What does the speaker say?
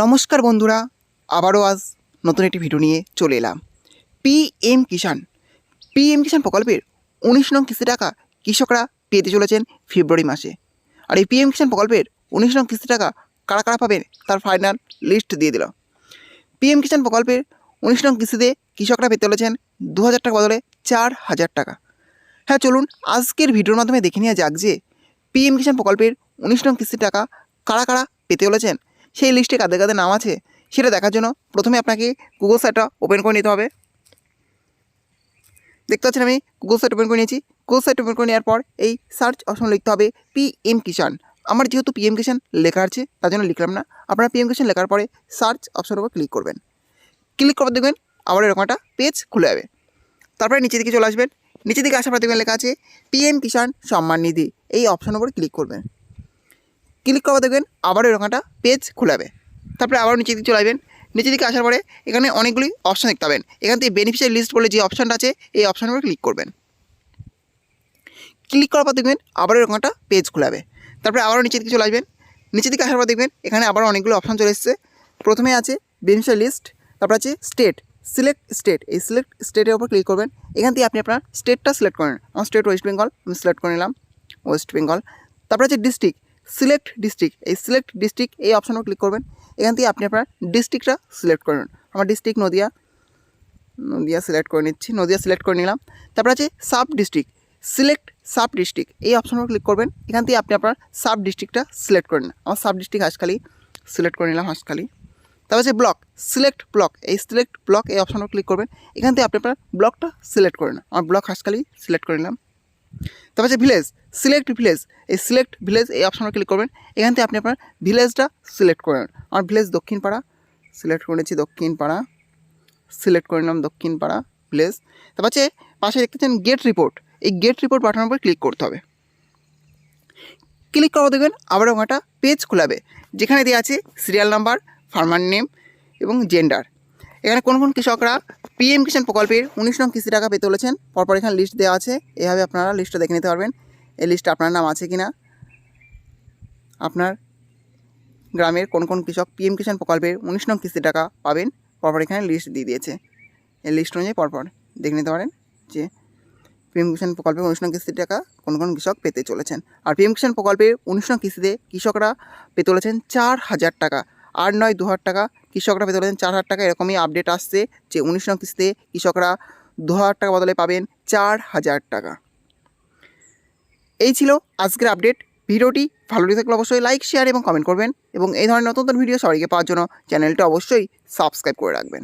নমস্কার বন্ধুরা, আবারও আজ নতুন একটি ভিডিও নিয়ে চলে এলাম। পিএম কিষাণ পিএম কিষাণ প্রকল্পের উনিশ নং কিস্তি টাকা কৃষকরা পেতে চলেছেন ফেব্রুয়ারি মাসে। আর এই পিএম কিষাণ প্রকল্পের উনিশ নং কিস্তি টাকা কারা কারা পাবেন তার ফাইনাল লিস্ট দিয়ে দিল পিএম কিষাণ প্রকল্পের উনিশ নং কিস্তিতে কৃষকরা পেতে চলেছেন দু হাজার টাকা বদলে চার হাজার টাকা। হ্যাঁ চলুন আজকের ভিডিওর মাধ্যমে দেখে নেওয়া যাক যে পিএম কিষাণ প্রকল্পের উনিশ নং কিস্তির টাকা কারা কারা পেতে চলেছেন সেই লিস্টে কাদের কাদের নাম আছে, সেটা দেখার জন্য প্রথমে আপনাকে গুগল সাইটটা ওপেন করে নিতে হবে। দেখতে পাচ্ছেন আমি গুগল সাইট ওপেন করে নিয়েছি। গুগল সাইট ওপেন করে নেওয়ার পর এই সার্চ অপশন লিখতে হবে পিএম কিষাণ আমার যেহেতু পিএম কিষাণ লেখা আছে, তার জন্য লিখলাম না। আপনারা পিএম কিষাণ লেখার পরে সার্চ অপশনের উপর ক্লিক করবেন। ক্লিক করার দেখবেন আবার এরকম একটা পেজ খুলে যাবে। তারপরে নিচে দিকে চলে আসবেন। নিচে দিকে আসার পর দেখবেন লেখা আছে পিএম কিষাণ সম্মান নিধি এই অপশনের উপর ক্লিক করবেন। ক্লিক করা দেখবেন আবার এরকম একটা পেজ খুলাবে। তারপরে আবার নিচের দিকে চলে আসবেন। নিচের দিকে আসার পরে এখানে অনেকগুলি অপশান দেখতে পাবেন। এখান থেকে বেনিফিশিয়ারি লিস্ট বলে যে অপশানটা আছে, এই অপশানের উপর ক্লিক করবেন। ক্লিক করার পর দেখবেন আবার এরকম একটা পেজ খুলাবে। তারপরে আবারও নিচের দিকে চলে আসবেন। নিচের দিকে আসার পর দেখবেন এখানে আবার অনেকগুলো অপশান চলে এসেছে। প্রথমে আছে বেনিফিশিয়ারি লিস্ট তারপর আছে স্টেট সিলেক্ট স্টেট এই সিলেক্ট স্টেটের উপর ক্লিক করবেন। এখান থেকে আপনি আপনার স্টেটটা সিলেক্ট করেন আমার স্টেট ওয়েস্ট বেঙ্গল আমি সিলেক্ট করে নিলাম ওয়েস্ট বেঙ্গল তারপরে আছে ডিস্ট্রিক্ট সিলেক্ট ডিস্ট্রিক্ট এই সিলেক্ট ডিস্ট্রিক্ট এই অপশানে ক্লিক করবেন। এখান থেকে আপনি আপনার ডিস্ট্রিক্টটা সিলেক্ট করবেন আমার ডিস্ট্রিক্ট নদিয়া নদিয়া সিলেক্ট করে নিচ্ছি, নদিয়া সিলেক্ট করে নিলাম। তারপর আছে sub district select sub district এই অপশানে ক্লিক করবেন। এখান থেকে আপনি আপনার সাব ডিস্ট্রিক্টটা সিলেক্ট করে নিন আমার সাব ডিস্ট্রিক্ট হাঁসখালি সিলেক্ট করে নিলাম হাঁসখালি। তারপর আছে ব্লক সিলেক্ট ব্লক এই সিলেক্ট ব্লক এই অপশানে ক্লিক করবেন। এখান থেকে আপনি আপনার ব্লকটা সিলেক্ট করে নিন। আমার ব্লক হাঁসখালি সিলেক্ট করে নিলাম। তারপর আছে ভিলেজ সিলেক্ট ভিলেজ এই সিলেক্ট ভিলেজ এই অপশনে ক্লিক করবেন। এখান থেকে আপনি আপনার ভিলেজটা সিলেক্ট করবেন আমার ভিলেজ দক্ষিণ পাড়া সিলেক্ট করেছি দক্ষিণ পাড়া সিলেক্ট করে নিলাম দক্ষিণ পাড়া ভিলেজ তারপর আছে পাশে দেখতেছেন গেট রিপোর্ট এই গেট রিপোর্ট বাটনের উপর ক্লিক করতে হবে। ক্লিক করা দেখবেন আবার একটা পেজ খোলাবে, যেখানে দেওয়া আছে সিরিয়াল নাম্বার ফার্মার নেম এবং জেন্ডার এখানে কোন কোন কৃষকরা পিএম কিষাণ প্রকল্পের উনিশ নং কিস্তি টাকা পেতে চলেছেন পরপর এখানে লিস্ট দেওয়া আছে। এভাবে আপনারা লিস্টটা দেখে নিতে পারবেন। এই লিস্টে আপনার নাম আছে কি না আপনার গ্রামের কোন কোন কৃষক পিএম কিষাণ প্রকল্পের উনিশ নং কিস্তি টাকা পাবেন, পরপর এখানে লিস্ট দিয়ে দিয়েছে। এই লিস্ট অনুযায়ী পরপর দেখে নিতে পারেন যে পিএম কিষাণ প্রকল্পের উনিশ নং কিস্তির টাকা কোন কোন কৃষক পেতে চলেছেন। আর পিএম কিষাণ প্রকল্পের উনিশ নং কিস্তিতে কৃষকরা পেতে চলেছেন চার হাজার টাকা, আট নয় দু হাজার টাকা কৃষকরা পেতে চলেছেন চার হাজার টাকা এরকমই আপডেট আসছে যে উনিশ নং কিস্তিতে কৃষকরা দু হাজার টাকা বদলে পাবেন চার হাজার টাকা। এই ছিল আজকের আপডেট ভিডিওটি ভালো লেগে থাকলে অবশ্যই লাইক শেয়ার এবং কমেন্ট করবেন এবং এই ধরনের নতুন নতুন ভিডিও সবাইকে পাওয়ার জন্য চ্যানেলটা অবশ্যই সাবস্ক্রাইব করে রাখবেন।